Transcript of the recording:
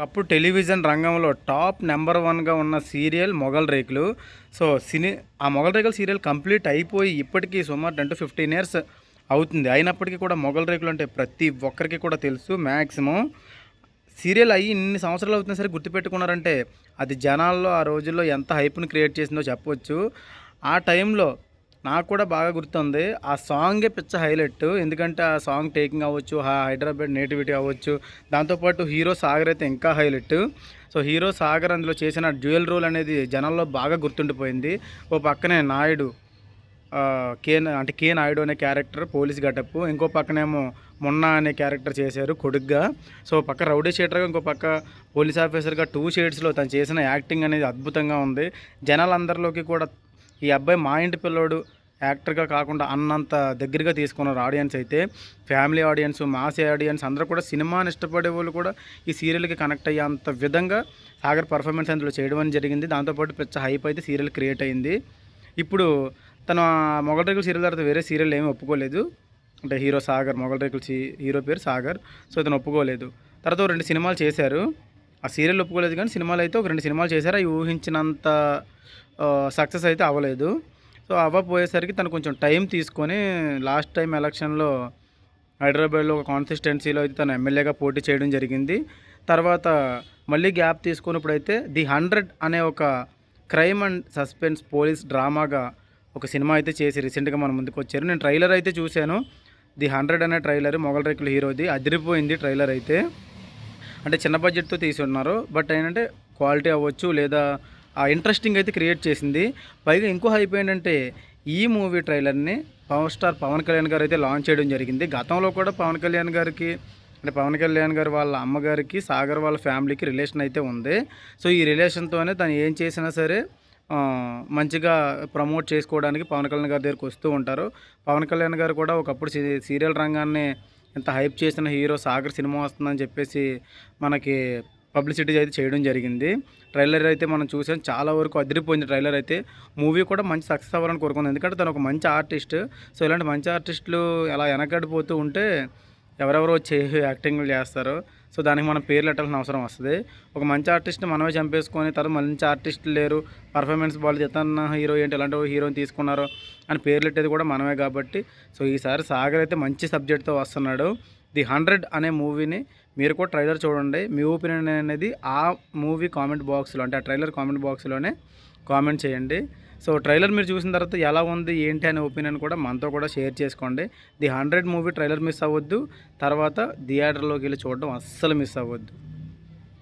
ఒకప్పుడు టెలివిజన్ రంగంలో top number వన్గా ఉన్న సీరియల్ మొగల్ రేకులు. సో సినీ ఆ మొగల్ రేకుల సీరియల్ కంప్లీట్ అయిపోయి ఇప్పటికీ సుమారు టెన్ టు ఫిఫ్టీన్ ఇయర్స్ అవుతుంది. అయినప్పటికీ కూడా మొగల్ రేకులు అంటే ప్రతి ఒక్కరికి కూడా తెలుసు మ్యాక్సిమం సీరియల్ అయ్యి ఇన్ని సంవత్సరాలు అవుతున్నా సరే గుర్తుపెట్టుకున్నారంటే అది జనాల్లో ఆ రోజుల్లో ఎంత హైప్ను క్రియేట్ చేసిందో చెప్పవచ్చు ఆ టైంలో నాకు కూడా బాగా గుర్తుంది. ఆ సాంగే పిచ్చ హైలైట్. ఎందుకంటే ఆ సాంగ్ టేకింగ్ అవ్వచ్చు హైదరాబాద్ నేటివిటీ అవ్వచ్చు. దాంతోపాటు హీరో సాగర్ అయితే ఇంకా హైలైట్. సో హీరో సాగర్ అందులో చేసిన డ్యూయల్ రోల్ అనేది జనాల్లో బాగా గుర్తుండిపోయింది. ఓ పక్కనే నాయుడు కే అంటే కే నాయుడు అనే క్యారెక్టర్ పోలీస్ గటప్. ఇంకో పక్కనేమో మొన్న అనే క్యారెక్టర్ చేశారు కొడుగ్గా. సో పక్క రౌడీ షేటర్గా ఇంకో పక్క పోలీస్ ఆఫీసర్గా టూ షేడ్స్లో తను చేసిన యాక్టింగ్ అనేది అద్భుతంగా ఉంది. జనాలందరిలోకి కూడా ఈ అబ్బాయి మా ఇంటి పిల్లోడు యాక్టర్గా కాకుండా అన్నంత దగ్గరగా తీసుకున్నారు ఆడియన్స్ అయితే ఫ్యామిలీ ఆడియన్స్ మాస్ ఆడియన్స్ అందరూ కూడా సినిమాని ఇష్టపడే వాళ్ళు కూడా ఈ సీరియల్కి కనెక్ట్ అయ్యేంత విధంగా సాగర్ పర్ఫార్మెన్స్ అందులో చేయడం అని జరిగింది. దాంతోపాటు పెద్ద హైప్ అయితే సీరియల్ క్రియేట్ అయింది. ఇప్పుడు తను మొగల్ రేకుల సీరియల్ తర్వాత వేరే సీరియల్ ఏమీ ఒప్పుకోలేదు. అంటే హీరో సాగర్ మొగల్ రేకుల హీరో పేరు సాగర్ సో ఇతను ఒప్పుకోలేదు. తర్వాత రెండు సినిమాలు చేశారు. ఆ సీరియల్ ఒప్పుకోలేదు కానీ సినిమాలు అయితే ఒక రెండు సినిమాలు చేశారు. అవి ఊహించినంత సక్సెస్ అయితే అవ్వలేదు. సో అవ్వపోయేసరికి తను కొంచెం టైం తీసుకొని లాస్ట్ టైం ఎలక్షన్లో హైదరాబాద్లో ఒక కాన్సిస్టెన్సీలో అయితే తను ఎమ్మెల్యేగా పోటీ చేయడం జరిగింది. తర్వాత మళ్ళీ గ్యాప్ తీసుకున్నప్పుడైతే ది హండ్రెడ్ అనే ఒక క్రైమ్ అండ్ సస్పెన్స్ పోలీస్ డ్రామాగా ఒక సినిమా అయితే చేసి రీసెంట్గా మన ముందుకు వచ్చారు. నేను ట్రైలర్ అయితే చూశాను. ది హండ్రెడ్ అనే ట్రైలర్ మొగల్ రేకుల హీరోది అదిరిపోయింది ట్రైలర్ అయితే. అంటే చిన్న బడ్జెట్తో తీసి ఉన్నారు. బట్ ఏంటంటే క్వాలిటీ అవ్వచ్చు లేదా ఆ ఇంట్రెస్టింగ్ అయితే క్రియేట్ చేసింది. పైగా ఇంకో హైప్ ఏంటంటే ఈ మూవీ ట్రైలర్ని పవర్ స్టార్ పవన్ కళ్యాణ్ గారు అయితే లాంచ్ చేయడం జరిగింది. గతంలో కూడా పవన్ కళ్యాణ్ గారికి అంటే పవన్ కళ్యాణ్ గారు వాళ్ళ అమ్మగారికి సాగర్ వాళ్ళ ఫ్యామిలీకి రిలేషన్ అయితే ఉంది. సో ఈ రిలేషన్తోనే తను ఏం చేసినా సరే మంచిగా ప్రమోట్ చేసుకోవడానికి పవన్ కళ్యాణ్ గారి దగ్గరికి వస్తూ ఉంటారు. పవన్ కళ్యాణ్ గారు కూడా ఒకప్పుడు సీ- సీరియల్ రంగాన్ని ఇంత హైప్ చేసిన హీరో సాగర్ సినిమా వస్తుందని చెప్పేసి మనకి పబ్లిసిటీ అయితే చేయడం జరిగింది. ట్రైలర్ అయితే మనం చూసాం. చాలా వరకు అదిరిపోయింది ట్రైలర్ అయితే. మూవీ కూడా మంచి సక్సెస్ అవ్వాలని కోరుకుంది. ఎందుకంటే తను ఒక మంచి ఆర్టిస్ట్. సో ఇలాంటి మంచి ఆర్టిస్టులు ఎలా వెనకడిపోతూ ఉంటే ఎవరెవరో వచ్చి యాక్టింగ్లు చేస్తారు. సో దానికి మనం పేర్లు పెట్టాల్సిన అవసరం వస్తుంది. ఒక మంచి ఆర్టిస్ట్ని మనమే చంపేసుకొని తర్వాత మంచి ఆర్టిస్టులు లేరు. పర్ఫార్మెన్స్ బాగాలేదు ఇతన్న హీరో ఏంటి ఎలాంటి హీరోని తీసుకున్నారు అని పేర్లు పెట్టేది కూడా మనమే కాబట్టి. సో ఈసారి సాగర్ అయితే మంచి సబ్జెక్ట్తో వస్తున్నాడు. ది హండ్రెడ్ అనే మూవీని మీరు కూడా ట్రైలర్ చూడండి. మీ ఒపీనియన్ అనేది ఆ మూవీ కామెంట్ బాక్స్లో అంటే ఆ ట్రైలర్ కామెంట్ బాక్స్లోనే కామెంట్ చేయండి. సో ట్రైలర్ మీరు చూసిన తర్వాత ఎలా ఉంది ఏంటి అనే ఒపీనియన్ కూడా మనతో కూడా షేర్ చేసుకోండి. The hundred movie trailer miss అవ్వద్దు. తర్వాత థియేటర్లోకి వెళ్ళి చూడడం అస్సలు మిస్ అవ్వద్దు.